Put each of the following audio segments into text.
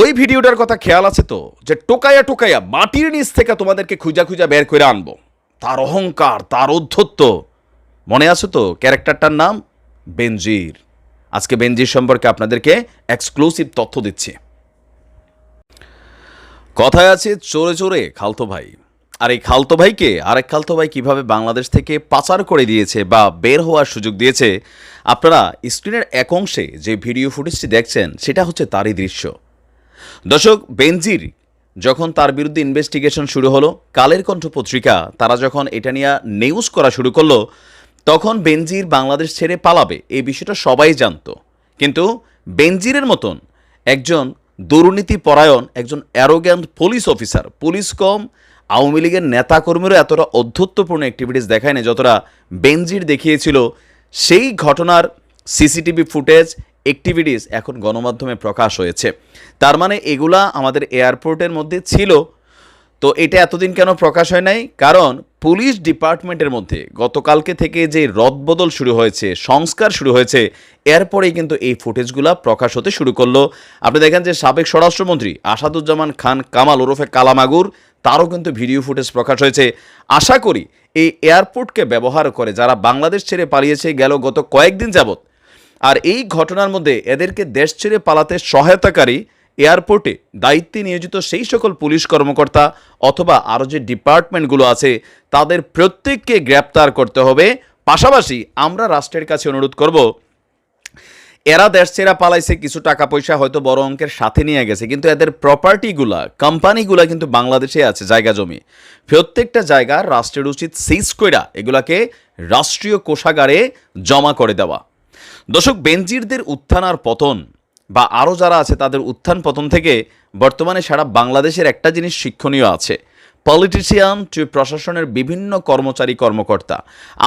ওই ভিডিওটার কথা খেয়াল আছে তো, যে টোকাইয়া টোকাইয়া মাটির নিচ থেকে তোমাদেরকে খুঁজা খুঁজা বের করে আনব। তার অহংকার, তার অধ্যত্ব মনে আছে তো ক্যারেক্টারটার নাম? বেনজির। আজকে বেনজির সম্পর্কে আপনাদেরকে এক্সক্লুসিভ তথ্য দিচ্ছি। কথায় আছে, চোরে চোরে, খালতো ভাই। আর এই খালতো ভাইকে আরেক খালতো ভাই কীভাবে বাংলাদেশ থেকে পাচার করে দিয়েছে বা বের হওয়ার সুযোগ দিয়েছে, আপনারা স্ক্রিনের এক অংশে যে ভিডিও ফুটেজটি দেখছেন, সেটা হচ্ছে তারই দৃশ্য। দর্শক, বেনজির, যখন তার বিরুদ্ধে ইনভেস্টিগেশন শুরু হলো, কালের কণ্ঠ পত্রিকা, তারা যখন এটা নিয়ে নিউজ করা শুরু করল, তখন বেনজির বাংলাদেশ ছেড়ে পালাবে, এই বিষয়টা সবাই জানতো। কিন্তু বেনজিরের মতন একজন দুর্নীতি পরায়ণ একজন অ্যারোগ্যান্ট পুলিশ অফিসার পুলিশ কম, আওয়ামী লীগের নেতাকর্মীরা এতটা অধ্যত্বপূর্ণ অ্যাক্টিভিটিস দেখায় না যতটা বেনজির দেখিয়েছিল, সেই ঘটনার সিসিটিভি ফুটেজ অ্যাক্টিভিটিস এখন গণমাধ্যমে প্রকাশ হয়েছে। তার মানে এগুলা আমাদের এয়ারপোর্টের মধ্যে ছিল। তো এটা এতদিন কেন প্রকাশ হয় নাই? কারণ পুলিশ ডিপার্টমেন্টের মধ্যে গতকালকে থেকে যে রদবদল শুরু হয়েছে, সংস্কার শুরু হয়েছে, এরপরেই কিন্তু এই ফুটেজগুলো প্রকাশ হতে শুরু করল। আপনি দেখেন যে সাবেক স্বরাষ্ট্রমন্ত্রী আসাদুজ্জামান খান, কামাল ওরফে কালামাগুর, তারও কিন্তু ভিডিও ফুটেজ প্রকাশ হয়েছে। আশা করি এই এয়ারপোর্টকে ব্যবহার করে যারা বাংলাদেশ ছেড়ে পালিয়েছে, গেল গত কয়েকদিন যাবত আর এই ঘটনার মধ্যে এদেরকে দেশ ছেড়ে পালাতে সহায়তাকারী এয়ারপোর্টে দায়িত্বে নিয়োজিত সেই সকল পুলিশ কর্মকর্তা অথবা আরও যে ডিপার্টমেন্টগুলো আছে, তাদের প্রত্যেককে গ্রেপ্তার করতে হবে। পাশাপাশি আমরা রাষ্ট্রের কাছে অনুরোধ করব, এরা দেশ ছেড়া পালাইছে, কিছু টাকা পয়সা হয়তো বড় অঙ্কের সাথে নিয়ে গেছে, কিন্তু এদের প্রপার্টিগুলা কোম্পানিগুলা কিন্তু বাংলাদেশে আছে, জায়গা জমি। প্রত্যেকটা জায়গা রাষ্ট্রের উচিত সিজ কইরা এগুলাকে রাষ্ট্রীয় কোষাগারে জমা করে দেওয়া। দর্শক, বেনজিরদের উত্থান আর পতন, বা আরও যারা আছে তাদের উত্থান পতন থেকে বর্তমানে সারা বাংলাদেশের একটা জিনিস শিক্ষণীয় আছে। পলিটিশিয়ান টু প্রশাসনের বিভিন্ন কর্মচারী কর্মকর্তা।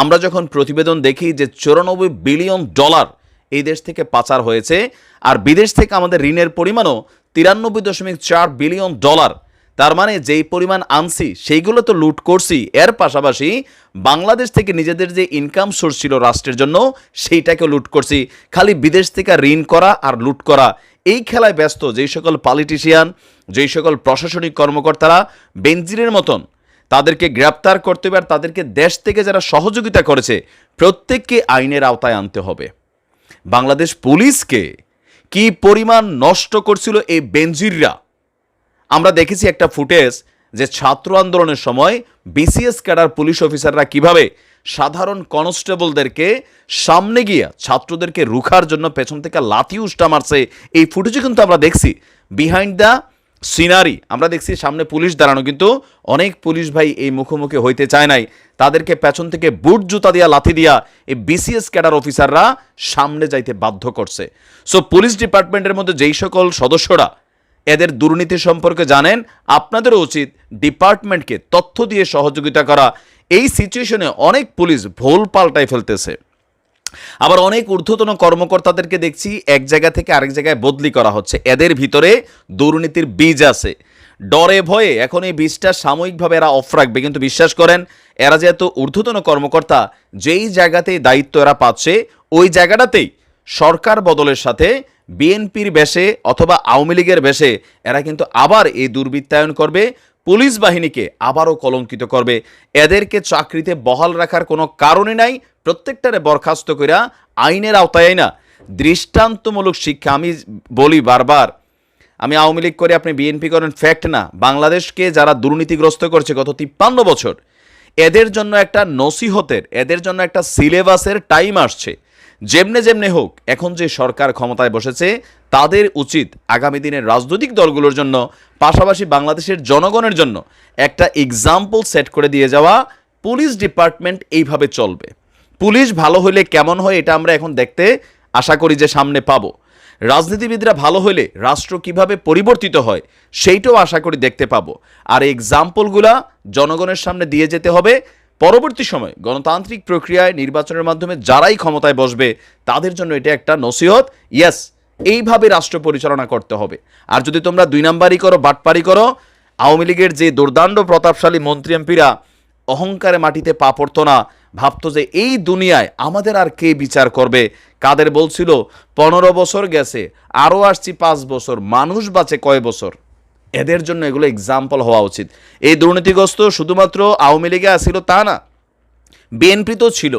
আমরা যখন প্রতিবেদন দেখি যে চৌরানব্বই বিলিয়ন ডলার এই দেশ থেকে পাচার হয়েছে, আর বিদেশ থেকে আমাদের ঋণের পরিমাণও তিরানব্বই দশমিক চার বিলিয়ন ডলার তার মানে যেই পরিমাণ আনছি, সেইগুলো তো লুট করছি। এর পাশাপাশি বাংলাদেশ থেকে নিজেদের যে ইনকাম সোর্স ছিল রাষ্ট্রের জন্য সেইটাকে লুট করছি। খালি বিদেশ থেকে ঋণ করা আর লুট করা। এই খেলায় ব্যস্ত যেই সকল পলিটিশিয়ান যেই সকল প্রশাসনিক কর্মকর্তারা বেঞ্জিরের মতন, তাদেরকে গ্রেপ্তার করতে হবে আর তাদেরকে দেশ থেকে যারা সহযোগিতা করেছে, প্রত্যেককে আইনের আওতায় আনতে হবে। বাংলাদেশ পুলিশকে কি পরিমাণ নষ্ট করছিল এই বেনজিররা? আমরা দেখেছি একটা ফুটেজ যে ছাত্র আন্দোলনের সময় বিসিএস ক্যাডার পুলিশ অফিসাররা কীভাবে সাধারণ কনস্টেবলদেরকে সামনে গিয়া ছাত্রদেরকে রুখার জন্য পেছন থেকে লাথি উষ্টা মারছে, এই ফুটেজে কিন্তু আমরা দেখছি। বিহাইন্ড দ্য সিনারি আমরা দেখছি সামনে পুলিশ দাঁড়ানো, কিন্তু অনেক পুলিশ ভাই এই মুখোমুখি হইতে চায় নাই। তাদেরকে পেছন থেকে বুট জুতা দিয়া, লাথি দিয়া এই বিসিএস ক্যাডার অফিসাররা সামনে যাইতে বাধ্য করছে। সো পুলিশ ডিপার্টমেন্টের মধ্যে যেই সকল সদস্যরা এদের দুর্নীতি সম্পর্কে জানেন আপনাদেরও উচিত ডিপার্টমেন্টকে তথ্য দিয়ে সহযোগিতা করা। এই সিচুয়েশনে অনেক পুলিশ ভুল পাল্টায় ফেলতেছে। আবার অনেক ঊর্ধ্বতন কর্মকর্তাদেরকে দেখছি এক জায়গা থেকে আরেক জায়গায় বদলি করা হচ্ছে। এদের ভিতরে দুর্নীতির বীজ আছে। ডরে ভয়ে এখন এই বীজটা সাময়িকভাবে এরা অফ রাখবে। কিন্তু বিশ্বাস করেন, এরা যেহেতু ঊর্ধ্বতন কর্মকর্তা, যেই জায়গাতেই দায়িত্ব এরা পাচ্ছে, ওই জায়গাটাতেই সরকার বদলের সাথে বিএনপির বেশে অথবা আওয়ামী লীগের বেশে এরা কিন্তু আবার এই দুর্বৃত্তায়ন করবে, পুলিশ বাহিনীকে আবারও কলঙ্কিত করবে। এদেরকে চাকরিতে বহাল রাখার কোনো কারণই নাই, প্রত্যেকটারে বরখাস্ত কইরা আইনের আওতায় না দৃষ্টান্তমূলক শিক্ষা, আমি বলি বারবার, আমি আওয়ামী লীগ করে আপনি বিএনপি করেন ফ্যাক্ট না। বাংলাদেশকে যারা দুর্নীতিগ্রস্ত করছে গত তিপ্পান্ন বছর, এদের জন্য একটা নসিহতের, এদের জন্য একটা সিলেবাসের টাইম আসছে। যেমনে যেমনে হোক, এখন যে সরকার ক্ষমতায় বসেছে, তাদের উচিত আগামী দিনের রাজনৈতিক দলগুলোর জন্য, পাশাপাশি বাংলাদেশের জনগণের জন্য একটা এক্সাম্পল সেট করে দিয়ে যাওয়া পুলিশ ডিপার্টমেন্ট এইভাবে চলবে। পুলিশ ভালো হলে কেমন হয় এটা আমরা এখন দেখতে আশা করি যে সামনে পাবো। রাজনীতিবিদরা ভালো হলে রাষ্ট্র কীভাবে পরিবর্তিত হয়, সেইটাও আশা করি দেখতে পাবো। আর এক্সাম্পলগুলা জনগণের সামনে দিয়ে যেতে হবে পরবর্তী সময় গণতান্ত্রিক প্রক্রিয়ায় নির্বাচনের মাধ্যমে যারাই ক্ষমতায় বসবে, তাদের জন্য এটা একটা নসিহত। ইয়াস এইভাবে রাষ্ট্র পরিচালনা করতে হবে। আর যদি তোমরা দুই নাম্বারই করো, বাটপারি করো, আওয়ামী লীগের যে দুর্দান্ত প্রতাপশালী মন্ত্রী এমপিরা, অহংকারে মাটিতে পা পড়তো না, ভাবতো যে এই দুনিয়ায় আমাদের আর কে বিচার করবে? কাদের বলছিল, পনেরো বছর গেছে, আরও আসছি পাঁচ বছর, মানুষ বাঁচে কয় বছর? এদের জন্য এগুলো এক্সাম্পল হওয়া উচিত। এই দুর্নীতিগ্রস্ত শুধুমাত্র আওয়ামী লীগে আসছিল তা না, বিএনপি তো ছিল,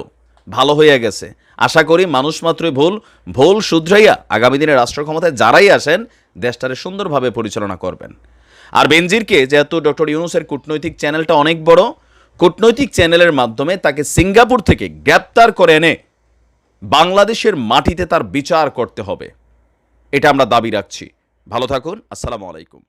ভালো হইয়া গেছে। আশা করি মানুষ মাত্রই ভুল ভুল শুধরাইয়া আগামী দিনে রাষ্ট্র ক্ষমতায় যারাই আসেন, দেশটারে সুন্দরভাবে পরিচালনা করবেন। আর বেনজিরকে, যেহেতু ডক্টর ইউনুসের কূটনৈতিক চ্যানেলটা অনেক বড়, কূটনৈতিক চ্যানেলের মাধ্যমে তাকে সিঙ্গাপুর থেকে গ্রেপ্তার করে এনে বাংলাদেশের মাটিতে তার বিচার করতে হবে। এটা আমরা দাবি রাখছি। ভালো থাকুন, আসসালামু আলাইকুম।